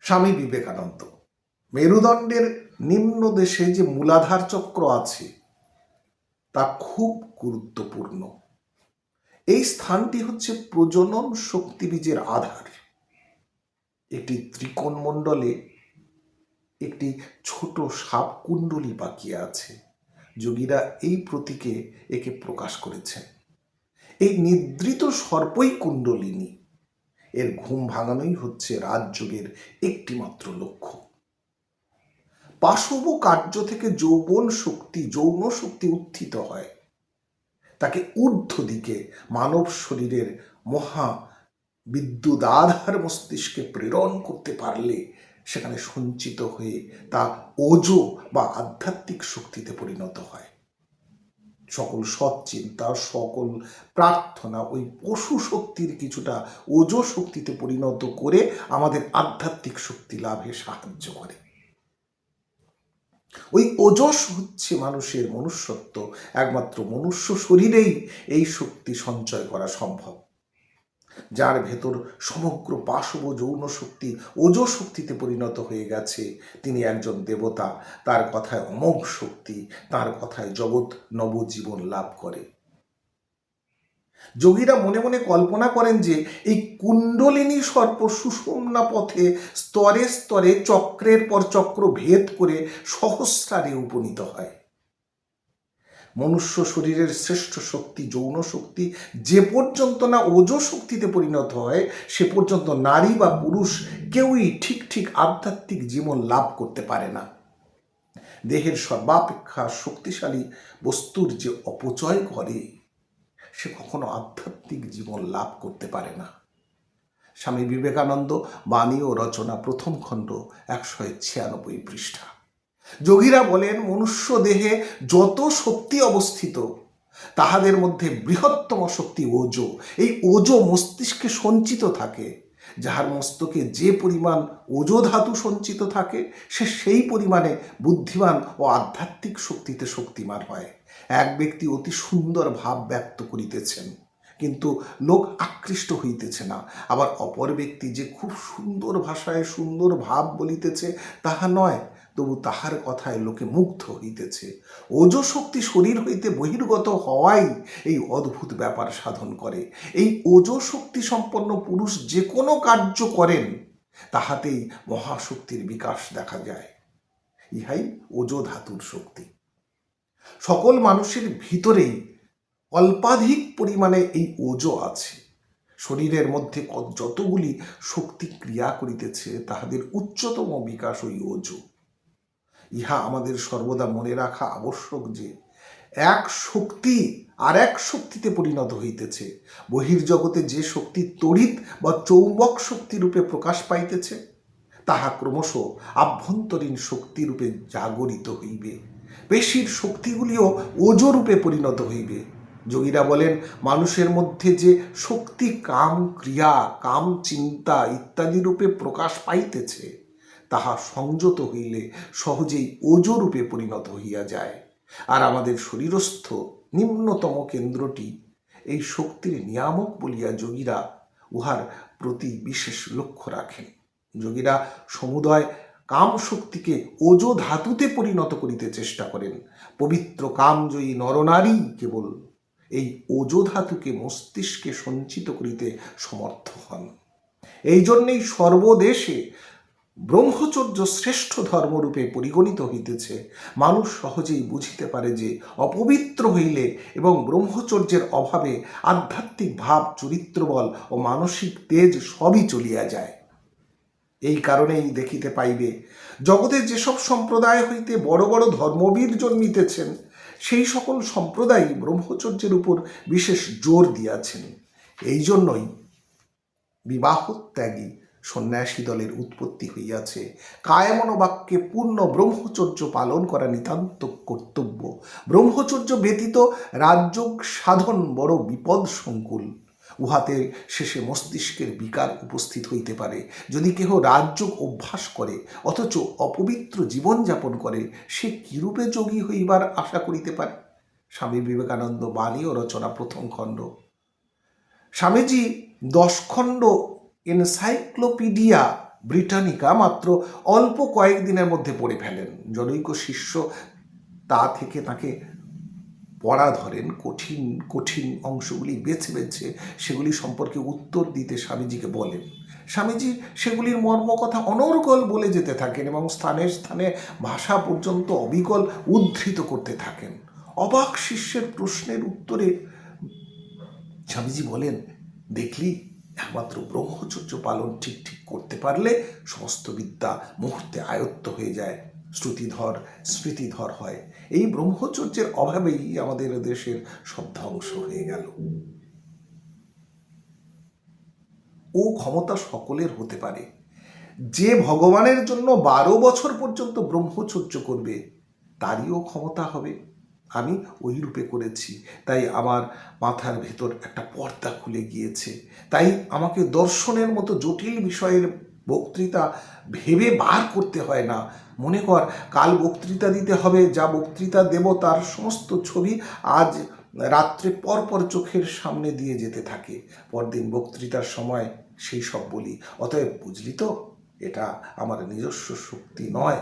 স্বামী বিবেকানন্দ, মেরুদণ্ডের নিম্ন দেশে যে মূলাধার চক্র আছে, তা খুব গুরুত্বপূর্ণ। এই স্থানটি হচ্ছে প্রজনন শক্তিবীজের আধার। একটি ত্রিকোণ মণ্ডলে একটি ছোট সাপ কুণ্ডলী বাকিয়ে আছে। যোগীরা এই প্রতীকে একে প্রকাশ করেছেন। এই নিদ্রিত সর্পই কুণ্ডলিনী। এর ঘুম ভাঙানোই হচ্ছে রাজযোগের একটিমাত্র লক্ষ্য। পাশব কার্য থেকে যৌবন শক্তি, যৌন শক্তি উত্থিত হয়। তাকে ঊর্ধ্ব দিকে মানব শরীরের মহা বিদ্যুৎ আধার মস্তিষ্কে প্রেরণ করতে পারলে সেখানে সঞ্চিত হয়ে তা ওজো বা আধ্যাত্মিক শক্তিতে পরিণত হয়। সকল সৎ চিন্তা, সকল প্রার্থনা, ওই পশু শক্তির কিছুটা ওজো শক্তিতে পরিণত করে আমাদের আধ্যাত্মিক শক্তি লাভে সাহায্য করে। ওই ওজস হচ্ছে মানুষের মনুষ্যত্ব, একমাত্র মনুষ্য শরীরেই এই শক্তি সঞ্চয় করা সম্ভব। যার ভেতর সমগ্র পাশব যৌন শক্তি ওজ শক্তিতে পরিণত হয়ে গেছে। তিনি একজন দেবতা, তার কথায় অমোঘ শক্তি, তার কথায় জগৎ নবজীবন লাভ করে। যোগীরা মনে মনে কল্পনা করেন যে, এই কুণ্ডলিনী সর্প সুষুম্না পথে স্তরে স্তরে চক্রের পর চক্র ভেদ করে সহস্রারে উপনীত হয়। মনুষ্য শরীরের শ্রেষ্ঠ শক্তি, যৌন শক্তি, যে পর্যন্ত না ওজ শক্তিতে পরিণত হয়, সে পর্যন্ত নারী বা পুরুষ কেউই ঠিক ঠিক আধ্যাত্মিক জীবন লাভ করতে পারে না। দেহের সর্বাপেক্ষা শক্তিশালী বস্তুর যে অপচয় করে, সে কখনো আধ্যাত্মিক জীবন লাভ করতে পারে না। স্বামী বিবেকানন্দ বাণী ও রচনা প্রথম খণ্ড একশো ছিয়ানব্বই পৃষ্ঠা। যোগীরা বলেন, মনুষ্য দেহে যত শক্তি অবস্থিত, তাহাদের মধ্যে বৃহত্তম শক্তি ওজো। এই ওজো মস্তিষ্কে সঞ্চিত থাকে। যাহার মস্তকে যে পরিমাণ ওজো ধাতু সঞ্চিত থাকে, সে সেই পরিমাণে বুদ্ধিমান ও আধ্যাত্মিক শক্তিতে শক্তিমান হয়। এক ব্যক্তি অতি সুন্দর ভাব ব্যক্ত করিতেছেন। কিন্তু লোক আকৃষ্ট হইতেছে না। আবার অপর ব্যক্তি যে খুব সুন্দর ভাষায় সুন্দর ভাব বলিতেছে, তাহা নয়, তবু তাহার কথায় লোকে মুগ্ধ হইতেছে। ওজ শক্তি শরীর হইতে বহির্গত হওয়াই এই অদ্ভুত ব্যাপার সাধন করে। এই ওজ শক্তি সম্পন্ন পুরুষ যে কোনো কার্য করেন, তাহাতেই মহাশক্তির বিকাশ দেখা যায়। ইহাই ওজো ধাতুর শক্তি। সকল মানুষের ভিতরেই অল্পাধিক পরিমাণে এই ওজো আছে। শরীরের মধ্যে যতগুলি শক্তি ক্রিয়া করিতেছে, তাহাদের উচ্চতম বিকাশ ওই ওজো। ইহা আমাদের সর্বদা মনে রাখা আবশ্যক যে, এক শক্তি আর এক শক্তিতে পরিণত হইতেছে। বহির্জগতে যে শক্তি তড়িৎ বা চৌম্বক শক্তি রূপে প্রকাশ পাইতেছে, তাহা ক্রমশ আভ্যন্তরীণ শক্তিরূপে জাগরিত হইবে। পেশির শক্তিগুলিও ওজরূপে পরিণত হইবে। যোগীরা বলেন, মানুষের মধ্যে যে শক্তি, কাম, ক্রিয়া, কাম, চিন্তা ইত্যাদি রূপে প্রকাশ পাইতেছে, তাহা সংযত হইলে সহজেই ওজরূপে পরিণত হইয়া যায়। আর আমাদের শরীরস্থ নিম্নতম কেন্দ্রটি এই শক্তির নিয়ামক বলিয়া যোগীরা উহার প্রতি বিশেষ লক্ষ্য রাখেন। যোগীরা সমুদয় কাম শক্তিকে ওজো ধাতুতে পরিণত করিতে চেষ্টা করেন। পবিত্র কামজয়ী নরনারী কেবল এই ওজো ধাতুকে মস্তিষ্কে সঞ্চিত করিতে সমর্থ হন। এই জন্যেই সর্বদেশে ব্রহ্মচর্য শ্রেষ্ঠ ধর্মরূপে পরিগণিত হইতেছে। মানুষ সহজেই বুঝিতে পারে যে অপবিত্র হইলে এবং ব্রহ্মচর্যের অভাবে আধ্যাত্মিক ভাব, চরিত্রবল ও মানসিক তেজ সবই চলিয়া যায়। এই কারণেই দেখিতে পাইবে, জগতে যেসব সম্প্রদায় হইতে বড় বড় ধর্মবীর জন্মিতেছেন সেই সকল সম্প্রদায় ব্রহ্মচর্যের উপর বিশেষ জোর দিয়াছেন। এই জন্যই বিবাহ ত্যাগী সন্ন্যাসী দলের উৎপত্তি হইয়াছে। কায়মন বাক্যে পূর্ণ ব্রহ্মচর্য পালন করা নিতান্ত কর্তব্য। ব্রহ্মচর্য ব্যতীত রাজযোগ সাধন বড় বিপদ সংকুল উহাতে শেষে মস্তিষ্কের বিকার উপস্থিত হইতে পারে। যদি কেহ রাজযোগ অভ্যাস করে, অথচ অপবিত্র জীবনযাপন করে, সে কিরূপে যোগী হইবার আশা করিতে পারে? স্বামী বিবেকানন্দ বাণী ও রচনা প্রথম খণ্ড। স্বামীজি দশ খণ্ড এনসাইক্লোপিডিয়া ব্রিটানিকা মাত্র অল্প কয়েকদিনের মধ্যে পড়ে ফেলেন। জনৈক শিষ্য তা থেকে তাকে পড়া ধরেন, কঠিন কঠিন অংশগুলি বেছে বেছে সেগুলি সম্পর্কে উত্তর দিতে স্বামীজিকে বলেন। স্বামীজি সেগুলির মর্মকথা অনর্গল বলে যেতে থাকেন এবং স্থানে স্থানে ভাষা পর্যন্ত অবিকল উদ্ধৃত করতে থাকেন। অবাক শিষ্যের প্রশ্নের উত্তরে স্বামীজি বলেন, দেখলি, একমাত্র ব্রহ্মচর্য পালন ঠিক ঠিক করতে পারলে সমস্ত বিদ্যা মুহূর্তে আয়ত্ত হয়ে যায়। শ্রুতিধর, স্মৃতিধর হয়। এই ব্রহ্মচর্যের অভাবেই আমাদের দেশের সব ধ্বংস হয়ে গেল। ও ক্ষমতা সকলের হতে পারে। যে ভগবানের জন্য বারো বছর পর্যন্ত ব্রহ্মচর্য করবে তারইও ক্ষমতা হবে। আমি ওই রূপে করেছি, তাই আমার মাথার ভেতর একটা পর্দা খুলে গিয়েছে। তাই আমাকে দর্শনের মতো জটিল বিষয়ের বক্তৃতা ভেবে বার করতে হয় না। মনে কর, কাল বক্তৃতা দিতে হবে, যা বক্তৃতা দেব তার সমস্ত ছবি আজ রাত্রে পরপর চোখের সামনে দিয়ে যেতে থাকে। পরদিন বক্তৃতার সময় সেই সব বলি। অতএব বুঝলি তো, এটা আমার নিজস্ব শক্তি নয়।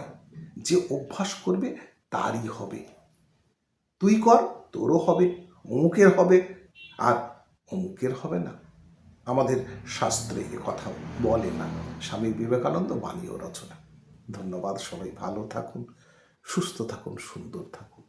যে অভ্যাস করবে তারই হবে। তুই কর, তোরও হবে, অমুকের হবে, আর অমুকের হবে না। আমাদের শাস্ত্রে এ কথা বলে না। স্বামী বিবেকানন্দ বাণী ও রচনা। ধন্যবাদ সবাই, ভালো থাকুন, সুস্থ থাকুন, সুন্দর থাকুন।